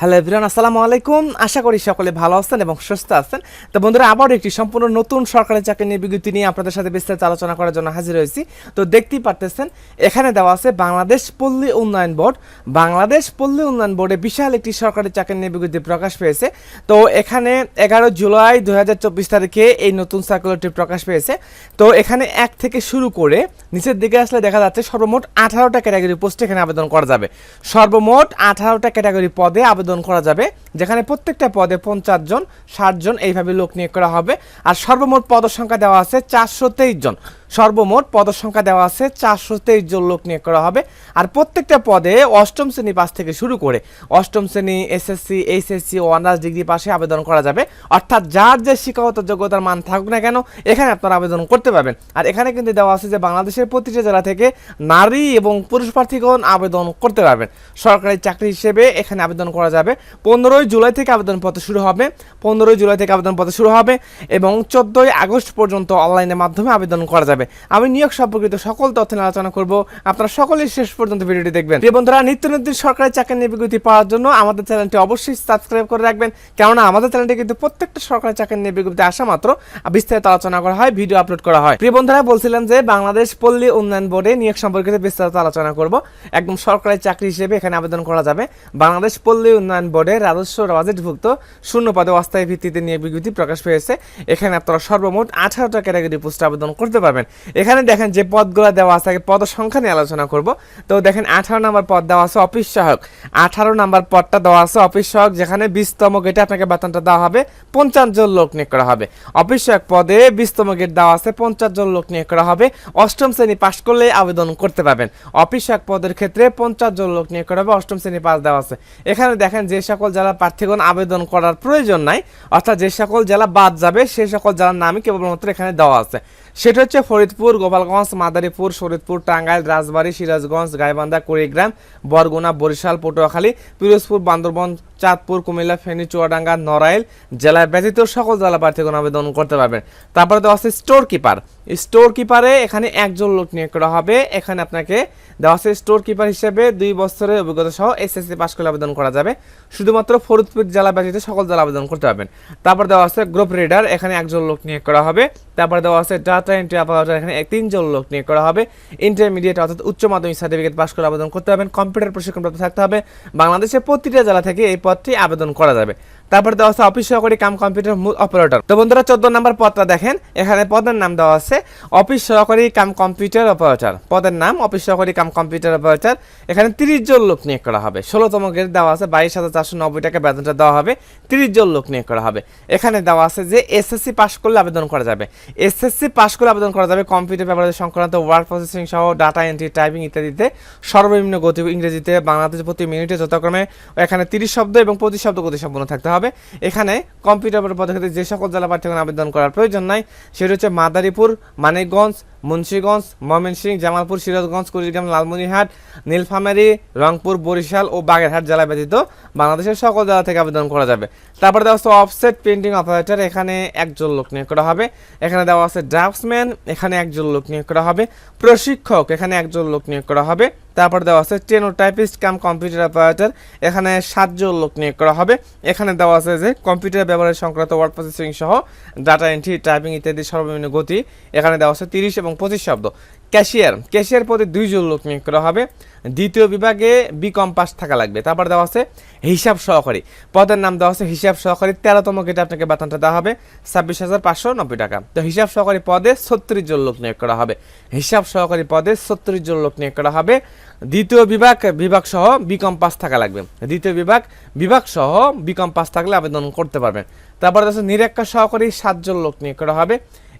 Hello everyone, আসসালামু আলাইকুম। আশা করি সকলে ভালো আছেন এবং সুস্থ আছেন। তো বন্ধুরা আবার একটি সম্পূর্ণ নতুন সরকারি চাকরি নিয়ে বিজ্ঞপ্তি নিয়ে আপনাদের সাথে বিস্তারিত আলোচনা করার জন্য হাজির হয়েছি। তো দেখতেই পারতেছেন, এখানে দেওয়া আছে বাংলাদেশ পল্লী উন্নয়ন বোর্ড। বাংলাদেশ পল্লী উন্নয়ন বোর্ডে বিশাল একটি সরকারি চাকরি নিয়ে বিজ্ঞপ্তি প্রকাশ পেয়েছে। তো এখানে এগারো জুলাই দু হাজার চব্বিশ তারিখে এই নতুন সার্কুলারটি প্রকাশ পেয়েছে। তো এখানে এক থেকে শুরু করে নিচের দিকে আসলে দেখা যাচ্ছে সর্বমোট আঠারোটা ক্যাটাগরি পোস্টে এখানে আবেদন করা যাবে। সর্বমোট আঠারোটা ক্যাটাগরি পদে আবেদন করা যাবে, যেখানে প্রত্যেকটা পদে পঞ্চাশ জন, ষাট জন এইভাবে লোক নিয়োগ করা হবে। আর সর্বমোট পদ সংখ্যা দেওয়া আছে চারশো তেইশ জন। সর্বমোট পদের পদসংখ্যা দেওয়া আছে চারশো তেইশ জন লোক নিয়োগ করা হবে। আর প্রত্যেকটা পদে অষ্টম শ্রেণি পাস থেকে শুরু করে অষ্টম শ্রেণি এসএসসি এইচএসসি ও অনার্স ডিগ্রি পাশে আবেদন করা যাবে। অর্থাৎ যার যে শিক্ষাগত যোগ্যতার মান থাকুক না কেন, এখানে আপনারা আবেদন করতে পারবেন। আর এখানে কিন্তু দেওয়া আছে যে বাংলাদেশের প্রতিটি জেলা থেকে নারী এবং পুরুষ প্রার্থীগণ আবেদন করতে পারবেন। সরকারি চাকরি হিসেবে এখানে আবেদন করা যাবে। পনেরোই জুলাই থেকে আবেদনপত্র শুরু হবে। পনেরোই জুলাই থেকে আবেদনপত্র শুরু হবে এবং চোদ্দোই আগস্ট পর্যন্ত অনলাইনের মাধ্যমে আবেদন করা যাবে। আমি নিয়োগ সম্পর্কিত সকল তথ্য নিয়ে আলোচনা করব। আপনারা সকলেই শেষ পর্যন্ত ভিডিওটি দেখবেন। প্রিয় বন্ধুরা নিত্য নতুন সরকারি চাকরি নিয়ে বিজ্ঞপ্তি পাওয়ার জন্য আমাদের চ্যানেলটি অবশ্যই সাবস্ক্রাইব করে রাখবেন। কেননা আমাদের চ্যানেলটি কিন্তু প্রত্যেকটা সরকারি চাকরি নিয়ে বিজ্ঞপ্তি আসা মাত্র বিস্তারিত আলোচনা করা হয়, ভিডিও আপলোড করা হয়। প্রিয় বন্ধুরা, বলছিলাম যে বাংলাদেশ পল্লী উন্নয়ন বোর্ডে নিয়োগ সম্পর্কিত বিস্তারিত আলোচনা করব। একদম সরকারি চাকরি হিসেবে এখানে আবেদন করা যাবে। বাংলাদেশ পল্লী উন্নয়ন বোর্ডে রাজস্ব বাজেটভুক্ত শূন্য পদে অস্থায়ী ভিত্তিতে নিয়োগ বিজ্ঞপ্তি প্রকাশ পেয়েছে। এখানে আপনারা সর্বমোট আঠারোটা ক্যাটাগরি পোস্টে আবেদন করতে পারবেন। এখানে দেখেন যে পদগুলো দেওয়া আছে, আগে পদ সংখ্যা নিয়ে আলোচনা করব। তো দেখেন আঠারো নম্বর পদ দেওয়া আছে অফিস সহায়ক। আঠারো নম্বর পদটা দেওয়া আছে অফিস সহায়ক, যেখানে বিশতম গেটে আপনাকে বেতনটা দেওয়া হবে, পঞ্চাশ জন লোক নিয়োগ করা হবে। অফিস সহায়ক পদে বিশতম গেট দেওয়া আছে, পঞ্চাশ জন লোক নিয়োগ করা হবে। অষ্টম শ্রেণি পাশ করলে আবেদন করতে পারবেন। অফিস সহায়ক পদের ক্ষেত্রে পঞ্চাশ জন লোক নিয়োগ করা হবে, অষ্টম শ্রেণি পাস দেওয়া আছে। এখানে দেখেন যে সকল জেলা প্রার্থীগণ আবেদন করার প্রয়োজন নাই, অর্থাৎ যে সকল জেলা বাদ যাবে সেই সকল জেলার নামই কেবলমাত্র এখানে দেওয়া আছে। সেটা হচ্ছে ফরিদপুর, গোপালগঞ্জ, মাদারীপুর শরীদপুর টাঙ্গাইল, রাজবাড়ী, সিরাজগঞ্জ, গাইবান্ধা, কুড়িগ্রাম, বরগুনা, বরিশাল, পটুয়াখালী, পিরোজপুর, বান্দরবন, চাঁদপুর, কুমিল্লা ফেনী চুয়াডাঙ্গা নড়াইল জেলায় ব্যতীত সকল জেলা প্রার্থীগণ আবেদন করতে পারবেন। তারপরে দেওয়া আছে স্টোর কিপার। স্টোর কিপারে এখানে একজন লোক নিয়োগ করা হবে। এখানে আপনাকে দেওয়া আছে স্টোর কিপার হিসেবে দুই বছরের অভিজ্ঞতা সহ এসএসসি পাস করে আবেদন করা যাবে। শুধুমাত্র ফরিদপুর জেলা ব্যতীত সকল জেলা আবেদন করতে পারবেন। তারপর দেওয়া আছে গ্রুপ রিডার। এখানে একজন লোক নিয়োগ করা হবে। তারপর দেওয়া আছে ডাটা এন্ট্রি আপাতত এখানে তিনজন লোক নিয়ে করা হবে। ইন্টারমিডিয়েট অর্থাৎ উচ্চ মাধ্যমিক সার্টিফিকেট পাস করে আবেদন করতে পারবেন। কম্পিউটার প্রশিক্ষণপ্রাপ্ত থাকতে হবে। বাংলাদেশের প্রতিটা জেলা থেকে এই পদটি আবেদন করা যাবে। তারপর দেওয়া আছে অফিস সহকারী কাম কম্পিউটার অপারেটর। তো বন্ধুরা, চোদ্দ নম্বর পদটা দেখেন। এখানে পদের নাম দেওয়া আছে অফিস সহকারী কাম কম্পিউটার অপারেটর। পদের নাম অফিস সহকারী কাম কম্পিউটার অপারেটর। এখানে তিরিশ জন লোক নিয়োগ করা হবে। ষোলোতম গ্রেড দেওয়া আছে, বাইশ হাজার চারশো নব্বই টাকা বেতনটা দেওয়া হবে। তিরিশ জন লোক নিয়োগ করা হবে। এখানে দেওয়া আছে যে এসএসসি পাস করলে আবেদন করা যাবে। এসএসসি পাস করলে আবেদন করা যাবে কম্পিউটার ব্যবহার সংক্রান্ত, ওয়ার্ড প্রসেসিং সহ, ডাটা এন্ট্রি, টাইপিং ইত্যাদিতে। সর্বনিম্ন গতি ইংরেজিতে বাংলাদেশ প্রতি মিনিটে যথাক্রমে এখানে তিরিশ শব্দ এবং পঁচিশ শব্দ গতি সম্পন্ন থাকতে হবে। এখানে কম্পিউটার পদক্ষেত্রে যে সকল জেলা প্রার্থীগণ আবেদন করার প্রয়োজন নাই, সেটা হচ্ছে মাদারীপুর, মানিকগঞ্জ মুন্সীগঞ্জ, ময়মনসিংহ, জামালপুর, সিরাজগঞ্জ, কুড়িগ্রাম, লালমনিরহাট, নীলফামারী, রংপুর, বরিশাল ও বাগেরহাট জেলা ব্যতীত বাংলাদেশের সকল জেলা থেকে আবেদন করা যাবে। তারপরে দেওয়া আছে অফসেট প্রিন্টিং অপারেটর এখানে একজন লোক নিয়োগ করা হবে। এখানে দেওয়া আছে ড্রাফটসম্যান এখানে একজন লোক নিয়োগ করা হবে। প্রশিক্ষক, এখানে একজন লোক নিয়োগ করা হবে। তারপর দেওয়া আছে টেনোটাইপিস্ট কাম কম্পিউটার অপারেটর এখানে সাতজন লোক নিয়োগ করা হবে। এখানে দেওয়া আছে যে কম্পিউটার ব্যবহারের সংক্রান্ত ওয়ার্ড প্রসেসিং সহ ডাটা এন্ট্রি টাইপিং ইত্যাদি সর্বনিম্ন গতি, এখানে দেওয়া আছে তিরিশ এবং পঁচিশ শব্দ। ক্যাশিয়ার। ক্যাশিয়ার পদে দুইজন লোক নিয়োগ করা হবে। দ্বিতীয় বিভাগে বি কম পাস থাকা লাগবে। তারপর দেওয়া আছে হিসাব সহকারী। পদের নাম দেওয়া আছে হিসাব সহকারী। তেরোতম গেটে আপনাকে বেতনটা দেওয়া হবে ছাব্বিশ হাজার পাঁচশো নব্বই টাকা। তো হিসাব সহকারী পদে ছত্রিশ জন লোক নিয়োগ করা হবে। হিসাব সহকারী পদে ছত্রিশ জন লোক নিয়োগ করা হবে। দ্বিতীয় বিভাগ বিভাগ সহ বিকম পাস থাকা লাগবে। দ্বিতীয় বিভাগ বিভাগ সহ বিকম পাস থাকলে আবেদন করতে পারবেন। তারপর দেওয়া আছে নিরীক্ষা সহকারী সাতজন লোক নিয়োগ করা হবে।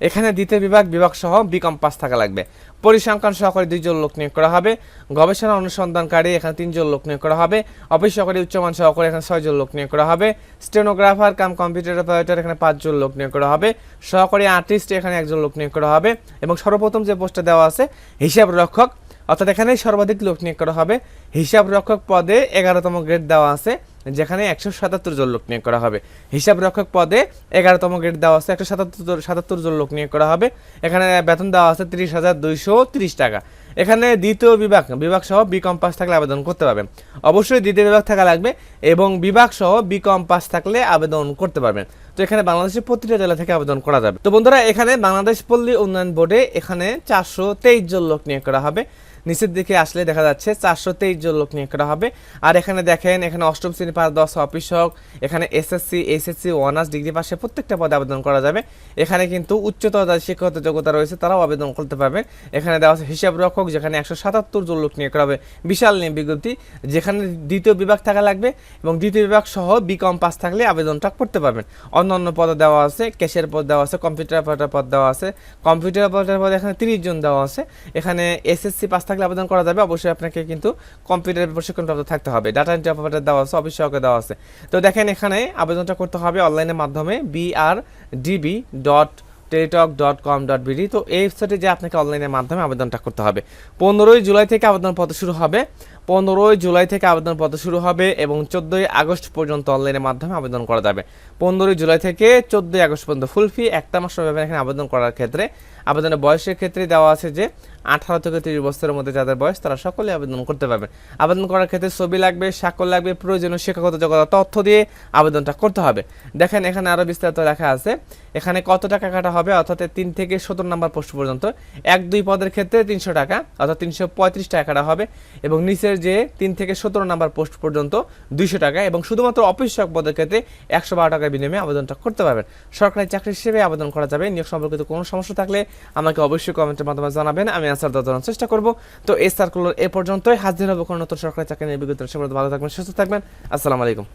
এখানে দ্বিতীয় বিভাগ বিভাগ সহ বিকম থাকা লাগবে। পরিসংখ্যান সহকারী দুইজন লোক নিয়োগ করা হবে। গবেষণা অনুসন্ধানকারী এখানে তিনজন লোক নিয়োগ করা হবে। অফিস সহকারী উচ্চমান সহকারী এখানে ছয়জন লোক নিয়োগ করা হবে। স্টেনোগ্রাফার, কাম কম্পিউটার অপারেটর এখানে পাঁচজন লোক নিয়োগ করা হবে। সহকারী আর্টিস্ট এখানে একজন লোক নিয়োগ করা হবে এবং সর্বপ্রথম যে পোস্টটা দেওয়া আছে, হিসাব রক্ষক, অর্থাৎ এখানে সর্বাধিক লোক নিয়োগ করা হবে। হিসাব রক্ষক পদে এগারোতম গ্রেড দেওয়া আছে। যেখানে একশো সাতাত্তর জন লোক নিয়োগ করা হবে। হিসাব রক্ষক পদে এগারোতম গ্রেড দেওয়া আছে, একশো সাতাত্তর সাতাত্তর জন লোক নিয়োগ করা হবে। এখানে বেতন দেওয়া আছে তিরিশ হাজার দুইশো তিরিশ টাকা। এখানে দ্বিতীয় বিভাগ বিভাগ সহ বি কম পাস থাকলে আবেদন করতে পারবেন অবশ্যই দ্বিতীয় বিভাগ থাকা লাগবে এবং বিভাগ সহ বি কম পাস থাকলে আবেদন করতে পারবেন তো এখানে বাংলাদেশের প্রতিটা জেলা থেকে আবেদন করা যাবে। তো বন্ধুরা, এখানে বাংলাদেশ পল্লী উন্নয়ন বোর্ডে এখানে চারশো তেইশ জন লোক নিয়োগ করা হবে। নিচের দিকে আসলে দেখা যাচ্ছে চারশো তেইশ জন লোক নিয়োগ করা হবে। আর এখানে দেখেন, এখানে অষ্টম শ্রেণি পাস দশ অফিসক এখানে এসএসসি এইচএসসি অনার্স ডিগ্রি পাশে প্রত্যেকটা পদে আবেদন করা যাবে। এখানে কিন্তু উচ্চতর যাদের শিক্ষাগত যোগ্যতা রয়েছে, তারাও আবেদন করতে পারবেন। এখানে দেওয়া আছে হিসাব রক্ষক, যেখানে একশো সাতাত্তর জন লোক নিয়োগ করা হবে বিশাল নিয়ে বিজ্ঞপ্তি, যেখানে দ্বিতীয় বিভাগ থাকা লাগবে এবং দ্বিতীয় বিভাগ সহ বিকম পাস থাকলে আবেদনটা করতে পারবেন। অন্য অন্য পদে দেওয়া আছে ক্যাশের পদ দেওয়া আছে কম্পিউটার অপারেটর পদ দেওয়া আছে। কম্পিউটার অপারেটর পদ এখানে তিরিশ জন দেওয়া আছে। এখানে এসএসসি পাস থাকলে আবেদন করা যাবে, অবশ্যই আপনাকে কিন্তু কম্পিউটারের প্রশিক্ষণপ্রাপ্ত থাকতে হবে। ডাটা এন্ট্রি অপারেটর দেওয়া আছে অফিস সহকারে দেওয়া আছে। তো দেখেন এখানে আবেদনটা করতে হবে অনলাইনের মাধ্যমে BR DB dot Teletalk dot com dot BD তো এই ওয়েবসাইটে যে আপনাকে অনলাইনের মাধ্যমে আবেদনটা করতে হবে। পনেরোই জুলাই থেকে আবেদনপত্র শুরু হবে। পনেরোই জুলাই থেকে আবেদনপত্র শুরু হবে এবং চোদ্দোই আগস্ট পর্যন্ত অনলাইনের মাধ্যমে আবেদন করা যাবে। পনেরোই জুলাই থেকে চোদ্দোই আগস্ট পর্যন্ত ফুল ফি একটা মাস পাবেন এখানে আবেদন করার ক্ষেত্রে। আবেদনের বয়সের ক্ষেত্রে দেওয়া আছে যে, আঠারো থেকে তিরিশ বছরের মধ্যে যাদের বয়স, তারা সকলে আবেদন করতে পারবেন। আবেদন করার ক্ষেত্রে ছবি লাগবে স্বাক্ষর লাগবে, প্রয়োজনীয় শিক্ষাগত যোগ্যতা, তথ্য দিয়ে আবেদনটা করতে হবে। দেখেন এখানে আরও বিস্তারিত লেখা আছে। এখানে কত টাকা কাটা হবে, অর্থাৎ তিন থেকে সতেরো নাম্বার পোস্ট পর্যন্ত। এক, দুই পদের ক্ষেত্রে তিনশো টাকা, অর্থাৎ তিনশো পঁয়ত্রিশ টাকাটা হবে এবং নিচের যে তিন থেকে সতেরো নাম্বার পোস্ট পর্যন্ত দুইশো টাকা এবং শুধুমাত্র অফিস সহায়ক পদের ক্ষেত্রে একশো বারো টাকার বিনিময়ে আবেদনটা করতে পারবেন। সরকারি চাকরি হিসেবে আবেদন করা যাবে, নিয়োগ সম্পর্কিত কোনো সমস্যা থাকলে আমাকে অবশ্যই কমেন্টের মাধ্যমে জানাবেন, আমি অ্যান্সার দেওয়ার চেষ্টা করব। তো এই সার্কুলার এ পর্যন্তই, হাজির হব কোনো নতুন সরকারি চাকরি নিয়ে বিগত ভালো থাকবেন, সুস্থ থাকবেন, আসসালামু আলাইকুম।